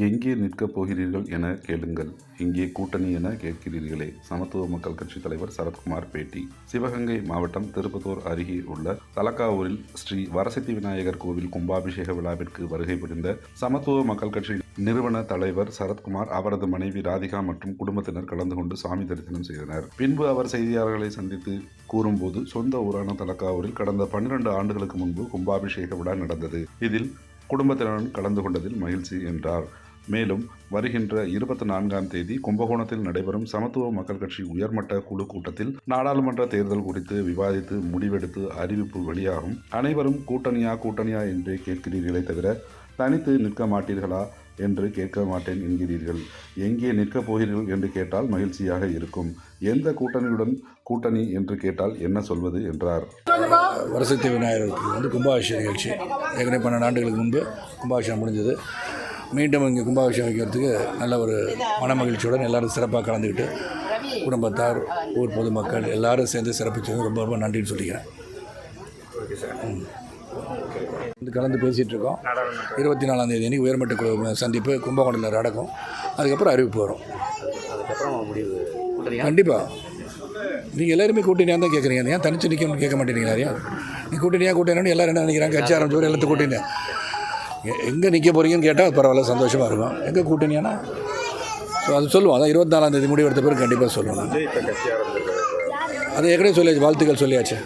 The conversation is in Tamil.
எங்கே நிற்கப் போகிறீர்கள் என கேளுங்கள். இங்கே கூட்டணி என கேட்கிறீர்களே. சமத்துவ மக்கள் கட்சி தலைவர் சரத்குமார் பேட்டி. சிவகங்கை மாவட்டம் திருப்பத்தூர் அருகே உள்ள தலக்காவூரில் ஸ்ரீ வரசித்தி விநாயகர் கோவில் கும்பாபிஷேக விழாவிற்கு வருகை புரிந்த சமத்துவ மக்கள் கட்சி நிறுவன தலைவர் சரத்குமார் அவரது மனைவி ராதிகா மற்றும் குடும்பத்தினர் கலந்து கொண்டு சாமி தரிசனம் செய்தனர். பின்பு அவர் செய்தியாளர்களை சந்தித்து கூறும்போது சொந்த ஊரான தலக்காவூரில் கடந்த பன்னிரண்டு ஆண்டுகளுக்கு முன்பு கும்பாபிஷேக விழா நடந்தது. இதில் குடும்பத்தினருடன் கலந்து கொண்டதில் மகிழ்ச்சி என்றார். மேலும் வருகின்ற இருபத்தி நான்காம் தேதி கும்பகோணத்தில் நடைபெறும் சமத்துவ மக்கள் கட்சி உயர்மட்ட குழு கூட்டத்தில் நாடாளுமன்ற தேர்தல் குறித்து விவாதித்து முடிவெடுத்து அறிவிப்பு வெளியாகும். அனைவரும் கூட்டணியா கூட்டணியா என்று கேட்கிறீர்களே தவிர தனித்து நிற்க மாட்டீர்களா என்று கேட்க மாட்டேன் என்கிறீர்கள். எங்கே நிற்கப் போகிறீர்கள் என்று கேட்டால் மகிழ்ச்சியாக இருக்கும். எந்த கூட்டணியுடன் கூட்டணி என்று கேட்டால் என்ன சொல்வது என்றார். வரசத்தி விநாயகருக்கு வந்து கும்பாபிஷேக நிகழ்ச்சி. ஏற்கனவே பன்னெண்டு ஆண்டுகளுக்கு முன்பு கும்பாபிஷேகம் முடிஞ்சது. மீண்டும் இங்கே கும்பாபிஷேகம் வைக்கிறதுக்கு நல்ல ஒரு மன மகிழ்ச்சியுடன் எல்லாரும் சிறப்பாக கலந்துக்கிட்டு குடும்பத்தார் ஊர் பொதுமக்கள் எல்லாரும் சேர்ந்து சிறப்பிச்சது ரொம்ப ரொம்ப நன்றின்னு சொல்லிக்கிறேன். கலந்து பேசிகிட்டு இருக்கோம். இருபத்தி நாலாம் தேதி அன்றைக்கி உயர்மட்ட குழு சந்திப்பு கும்பகோணத்தில் நடக்கும். அதுக்கப்புறம் அறிவிப்பு வரும். கண்டிப்பாக நீங்கள் எல்லாருமே கூட்டணியாக தான் கேட்குறீங்க ஏன் தனிச்சு நிற்கணும்னு கேட்க மாட்டேங்கிறீங்க யாரையும்? நீ கூட்டணியாக கூட்டணின்னு எல்லாரும் என்ன நினைக்கிறாங்க? கட்சி ஆரம்பிச்சு எல்லாத்தையும் கூட்டணி எங்கே நிற்க போகிறீங்கன்னு கேட்டால் பரவாயில்ல சந்தோஷமாக இருக்கும். எங்கே கூட்டணியானா? ஸோ அது சொல்லுவோம். அதான் இருபத்தி நாலாம் தேதி முடிவெடுத்த பிறகு கண்டிப்பாக சொல்லுவோம். அது ஏற்கனவே சொல்லியாச்சு வாழ்த்துக்கள் சொல்லியாச்சு.